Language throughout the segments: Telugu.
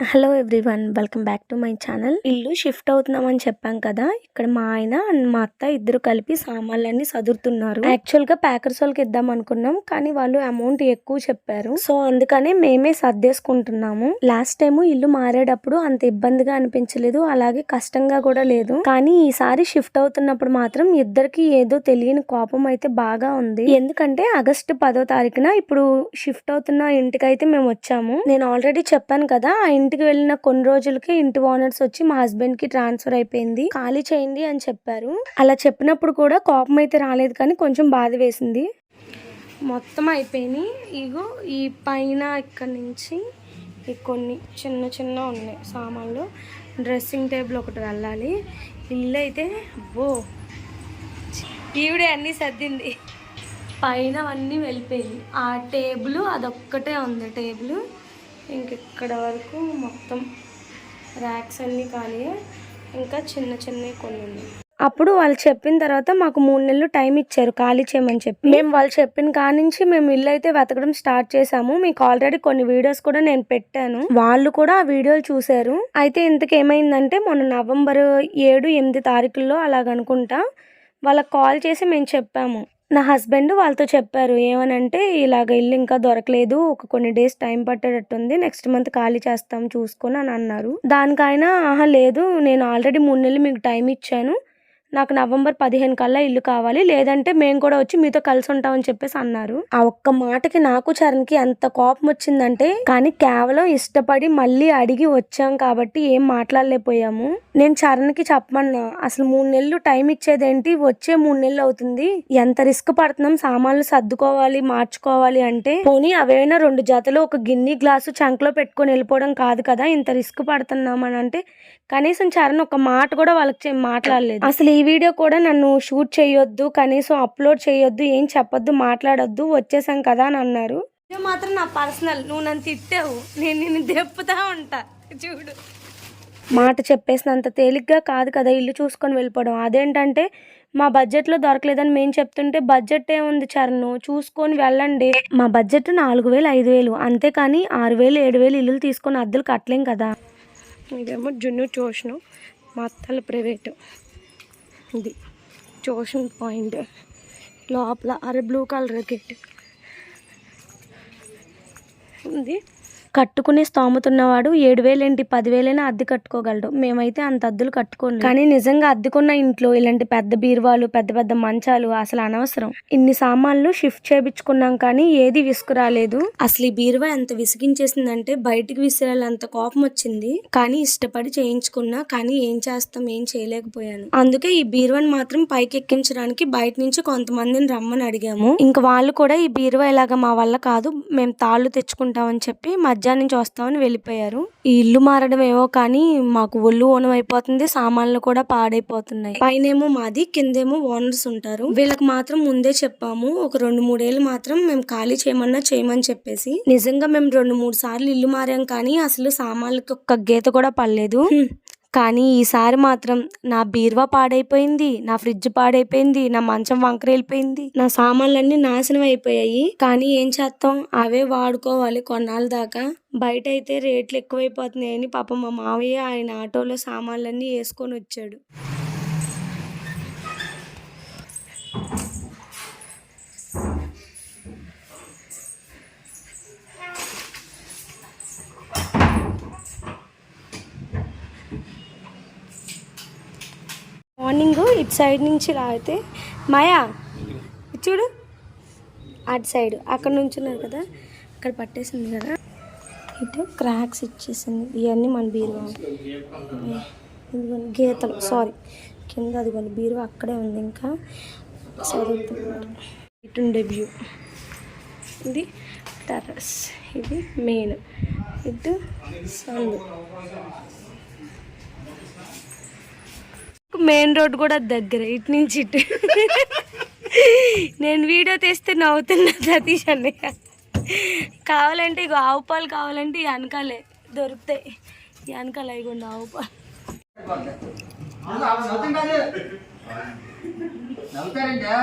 Hello everyone welcome back to my channel ఇల్లు షిఫ్ట్ అవుతున్నామని చెప్పాం కదా ఇక్కడ మా ఆయన అండ్ మా అత్త ఇద్దరు కలిపి సామాన్లన్నీ సదురుతున్నారు. యాక్చువల్గా ప్యాకర్స్ వాళ్ళకి ఇద్దాం అనుకున్నాం కానీ వాళ్ళు అమౌంట్ ఎక్కువ చెప్పారు. సో అందుకనే మేమే సర్దేసుకుంటున్నాము. లాస్ట్ టైం ఇల్లు మారేటప్పుడు అంత ఇబ్బందిగా అనిపించలేదు అలాగే కష్టంగా కూడా లేదు. కానీ ఈసారి షిఫ్ట్ అవుతున్నప్పుడు మాత్రం ఇద్దరికి ఏదో తెలియని కోపం అయితే బాగా ఉంది. ఎందుకంటే ఆగస్టు పదో తారీఖున ఇప్పుడు షిఫ్ట్ అవుతున్న ఇంటికైతే మేము వచ్చాము. నేను ఆల్రెడీ చెప్పాను కదా ఆ ఇంటికి వెళ్ళిన కొన్ని రోజులకి ఇంటి ఓనర్స్ వచ్చి మా హస్బెండ్కి ట్రాన్స్ఫర్ అయిపోయింది. ఖాళీ చేయండి అని చెప్పారు. అలా చెప్పినప్పుడు కూడా కోపం అయితే రాలేదు కానీ కొంచెం బాధ వేసింది. మొత్తం అయిపోయినాయి. ఇగో ఈ పైన ఇక్కడ నుంచి ఈ కొన్ని చిన్న చిన్న ఉన్నాయి సామాన్లు. డ్రెస్సింగ్ టేబుల్ ఒకటి వెళ్ళాలి. ఇల్లు అయితే ఓ ఈవిడే అన్నీ సర్దింది. పైన అన్నీ వెళ్ళిపోయింది ఆ టేబుల్ అదొక్కటే ఉంది టేబుల్. ఇంకెక్కడ వరకు మొత్తం ర్యాక్స్ అన్నీ ఖాళీ ఇంకా చిన్న చిన్నవి కొన్ని ఉన్నాయి. అప్పుడు వాళ్ళు చెప్పిన తర్వాత మాకు మూడు నెలలు టైం ఇచ్చారు ఖాళీ చేయమని చెప్పి. మేము వాళ్ళు చెప్పిన కాడి నుంచి మేము ఇల్లు అయితే వెతకడం స్టార్ట్ చేసాము మీకు ఆల్రెడీ కొన్ని వీడియోస్ కూడా నేను పెట్టాను. వాళ్ళు కూడా ఆ వీడియోలు చూశారు. అయితే ఇంతకు ఏమైందంటే మొన్న నవంబర్ ఏడు ఎనిమిది తారీఖుల్లో అలాగనుకుంటా వాళ్ళకి కాల్ చేసి మేము చెప్పాము. నా హస్బెండ్ వాళ్ళతో చెప్పారు ఏమనంటే ఇలాగ ఇల్లు ఇంకా దొరకలేదు ఒక కొన్ని డేస్ టైం పట్టేటట్టుంది నెక్స్ట్ మంత్ ఖాళీ చేస్తాం చూసుకొని అని అన్నారు. దానికైనా ఆహా లేదు నేను ఆల్రెడీ మూడు నెలలు మీకు టైం ఇచ్చాను నాకు నవంబర్ పదిహేను కల్లా ఇల్లు కావాలి లేదంటే మేము కూడా వచ్చి మీతో కలిసి ఉంటామని చెప్పేసి అన్నారు. ఆ ఒక్క మాటకి నాకు చరణ్కి ఎంత కోపం వచ్చిందంటే కానీ కేవలం ఇష్టపడి మళ్ళీ అడిగి వచ్చాం కాబట్టి ఏం మాట్లాడలేకపోయాము. నేను చరణ్కి చెప్పమన్నా అసలు మూడు నెలలు టైం ఇచ్చేదేంటి? వచ్చే మూడు నెలలు అవుతుంది. ఎంత రిస్క్ పడుతున్నాం? సామాన్లు సర్దుకోవాలి మార్చుకోవాలి అంటే పోనీ అవైనా రెండు జతలు ఒక గిన్నె గ్లాసు చంకలో పెట్టుకొని వెళ్ళిపోవడం కాదు కదా ఇంత రిస్క్ పడుతున్నాం అని అంటే కనీసం చరణ్ ఒక మాట కూడా వాళ్ళకి మాట్లాడలేదు. అసలు ఈ వీడియో కూడా నన్ను షూట్ చేయొద్దు కనీసం అప్లోడ్ చేయొద్దు ఏం చెప్పొద్దు మాట్లాడొద్దు వచ్చేసాం కదా అని అన్నారు. మాత్రం నా పర్సనల్ నువ్వు నన్ను తిట్టావు నేను నిన్ను దెప్పుతా ఉంటా చూడు. మాట చెప్పేసినంత తేలిగ్గా కాదు కదా ఇల్లు చూసుకొని వెళ్ళిపోవడం. అదేంటంటే మా బడ్జెట్లో దొరకలేదని మేము చెప్తుంటే బడ్జెట్ ఏముంది చరణ్? చూసుకొని వెళ్ళండి. మా బడ్జెట్ నాలుగు వేలు ఐదు వేలు. అంతేకాని ఆరు వేలు ఏడు వేలు ఇల్లులు తీసుకొని అద్దెలు కట్టలేం కదా. ఇదేమో జున్ను ట్యూషను మా అత్తల ప్రైవేటు. ఇది జోషన్ పాయింట్. లోపల అరే బ్లూ కలర్ గేట్ ఉంది. కట్టుకునే స్తోమతున్నవాడు ఏడు వేలేంటి పదివేలైనా అద్దె కట్టుకోగలడు. మేమైతే అంత అద్దెలు కట్టుకోండి కానీ నిజంగా అద్దెకున్న ఇంట్లో ఇలాంటి పెద్ద బీరువాలు పెద్ద పెద్ద మంచాలు అసలు అనవసరం. ఇన్ని సామాన్లు షిఫ్ట్ చేపించుకున్నాం కానీ ఏది విసుకురాలేదు. అసలు ఈ బీరువా ఎంత విసిగించేసిందంటే బయటికి విసిరాలంత కోపం వచ్చింది. కానీ ఇష్టపడి చేయించుకున్నా కానీ ఏం చేస్తాం ఏం చేయలేకపోయాను. అందుకే ఈ బీరువాని మాత్రం పైకి ఎక్కించడానికి బయట నుంచి కొంతమందిని రమ్మని అడిగాము. ఇంకా వాళ్ళు కూడా ఈ బీరువా ఇలాగ మా వల్ల కాదు మేము తాళ్ళు తెచ్చుకుంటామని చెప్పి మధ్యాహ్నం నుంచి వస్తామని వెళ్ళిపోయారు. ఈ ఇల్లు మారడం ఏమో కానీ మాకు ఒళ్ళు ఓనం అయిపోతుంది సామాన్లు కూడా పాడైపోతున్నాయి. పైనేమో మాది కిందేమో ఓనర్స్ ఉంటారు. వీళ్ళకి మాత్రం ముందే చెప్పాము ఒక రెండు మూడేళ్ళు మాత్రం మేము ఖాళీ చేయమన్నా చేయమని చెప్పేసి. నిజంగా మేము రెండు మూడు సార్లు ఇల్లు మారాం కానీ అసలు సామాన్లకి ఒక్క గీత కూడా పడలేదు. కానీ ఈసారి మాత్రం నా బీరువా పాడైపోయింది నా ఫ్రిడ్జ్ పాడైపోయింది నా మంచం వంకర వెళ్ళిపోయింది నా సామాన్లన్నీ నాశనం అయిపోయాయి. కానీ ఏం చేస్తాం? అవే వాడుకోవాలి కొన్నాళ్ళ దాకా. బయట అయితే రేట్లు ఎక్కువైపోతున్నాయని పాపం మా మావయ్య ఆయన ఆటోలో సామాన్లన్నీ వేసుకొని వచ్చాడు. మార్నింగ్ ఇటు సైడ్ నుంచి లాగితే మాయా చూడు. అటు సైడ్ అక్కడ నుంచి ఉన్నారు కదా. అక్కడ పట్టేసింది కదా. ఇటు క్రాక్స్ ఇచ్చేసింది. ఇవన్నీ మన బీరువా. ఇదిగోండి గీతలు సారీ. కింద అదిగోండి బీరువా అక్కడే ఉంది ఇంకా. చదువుతున్నారు ఇటు ఉండే వ్యూ ఇది టెర్రస్. ఇది మెయిన్. ఇటు సందు. మెయిన్ రోడ్ కూడా దగ్గర ఇటు నుంచి ఇటు. నేను వీడియో తీస్తే నవ్వుతున్నా సతీష్ అన్నయ్య. కావాలంటే ఇగో ఆవు పాలు కావాలంటే ఈ వెనకాలే దొరుకుతాయి. ఈ వెనకాల ఇగోండి ఆవు పాలు. నవ్వుతారంటే?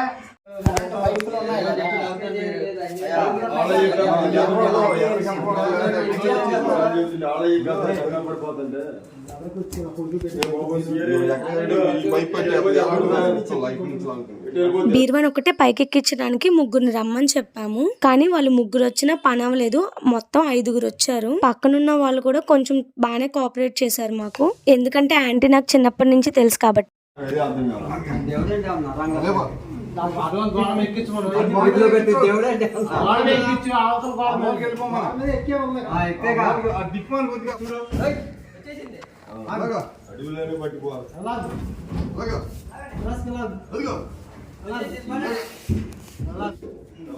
బీర్వాన్ ఒకటే పైకెక్కించడానికి ముగ్గురిని రమ్మని చెప్పాము. కానీ వాళ్ళు ముగ్గురు వచ్చినా పని అవ్వలేదు మొత్తం ఐదుగురు వచ్చారు. పక్కనున్న వాళ్ళు కూడా కొంచెం బాగానే కోఆపరేట్ చేశారు మాకు. ఎందుకంటే ఆంటీ నాకు చిన్నప్పటి నుంచి తెలుసు కాబట్టి.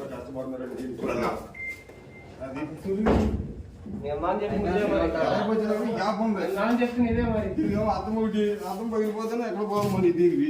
కష్టపడుతున్నారంటే దీనికి అర్థం ఒకటి. అర్థం పగిలిపోతేనే ఎక్కడ పోవాలి దీనికి.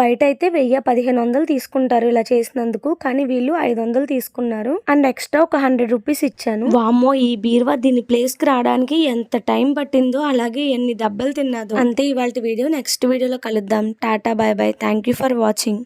బయట అయితే వెయ్యి పదిహేను వందలు తీసుకుంటారు ఇలా చేసినందుకు కానీ వీళ్ళు ఐదు వందలు తీసుకున్నారు. అండ్ ఎక్స్ట్రా ఒక హండ్రెడ్ రూపీస్ ఇచ్చాను. వామ్మో ఈ బీరువా దీని ప్లేస్కి రావడానికి ఎంత టైం పట్టిందో అలాగే ఎన్ని దెబ్బలు తిన్నాదో. అంతే ఇవాళ వీడియో. నెక్స్ట్ వీడియోలో కలుద్దాం. Tata bye bye thank you for watching.